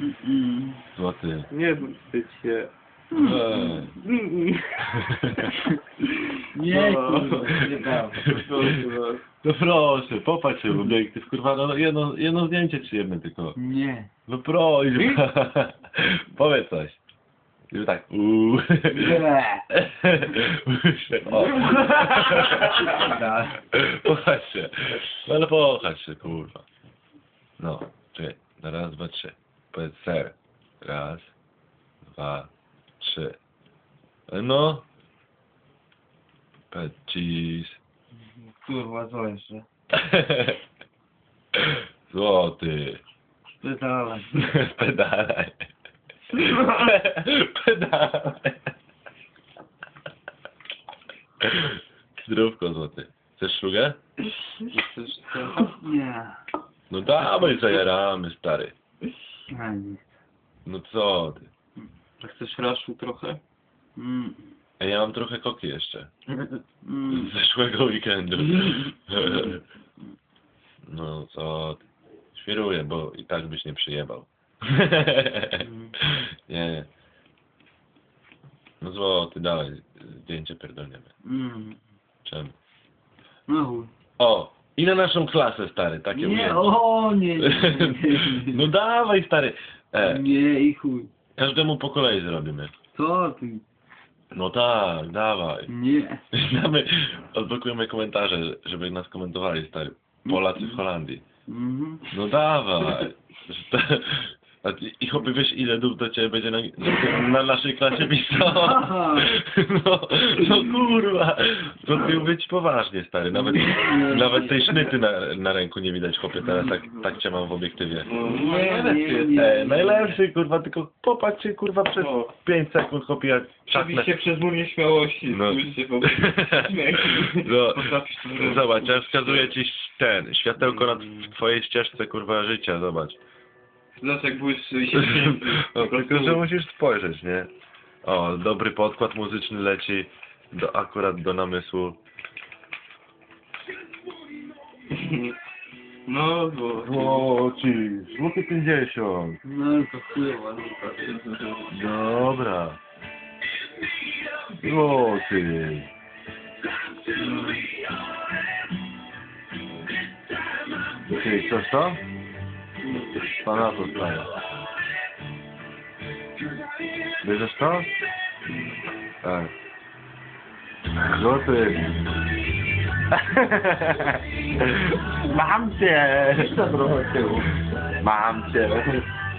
Mm. Złoty. Nie wstydź się. Eee. Mm. Nie, No. kurwa, nie. Proszę was. No proszę, popatrz się w obiektyw, kurwa, no jedno, jedno zdjęcie czy jedno tylko. Nie. No proś, powiedz coś. I tak, uuu. Nie. o. Pochacz się. No ale pochacz się, kurwa. No, czekaj, na raz, dwa, trzy. Powiedz ser. Raz, dwa, trzy. No. Powiedz cheese. Kurwa, co jeszcze? Złoty. Pytałem. Pedalaj. Pedalaj. Zdrówko złoty. Chcesz szlugę? Nie. No dawaj, zajaramy, stary. A nie. No co ty? A chcesz raszu trochę? Mm. Ej, ja mam trochę koki jeszcze. Mm. Z zeszłego weekendu. No co ty? Świruję, bo i tak byś nie przyjebał. Nie. No złoty, dawaj, zdjęcie pierdolniemy. Mm. Czemu? No. O! I na naszą klasę, stary, takie Nie, ujęcie. o nie, nie, nie. No dawaj, stary. E, Nie i chuj. każdemu po kolei zrobimy. Co ty? No tak, dawaj. Nie. Damy, odblokujemy komentarze, żeby nas komentowali, stary. Polacy w Holandii. Mhm. No dawaj. I chłopie, wiesz ile dół do ciebie będzie na, na naszej klasie pisał? Aha. No, no kurwa. To ty ci poważnie, stary. Nawet, nawet tej sznyty na, na ręku nie widać, chłopie, teraz tak, tak cię mam w obiektywie. Nie, nie, nie. E, najlepszy, kurwa, tylko popatrzcie, kurwa, przez No. 5 sekund, chłopie, jak Przebij się przez mur nieśmiałości. No. Spójrzcie po śmiech. No, Potrafisz to zrobić. Zobacz, ja wskazuję ci ten, światełko na twojej ścieżce, kurwa, życia, zobacz. Zobacz jak świeci. No, tylko, że musisz spojrzeć, nie? O, dobry podkład muzyczny leci do, akurat do namysłu. No, bo... Złoci, złoty 50. No to chujowa, no Dobra. Złoty. Ty, chcesz to? Pana staje. Bierzesz to? Tak. Złoty. Mam cię! Mam cię!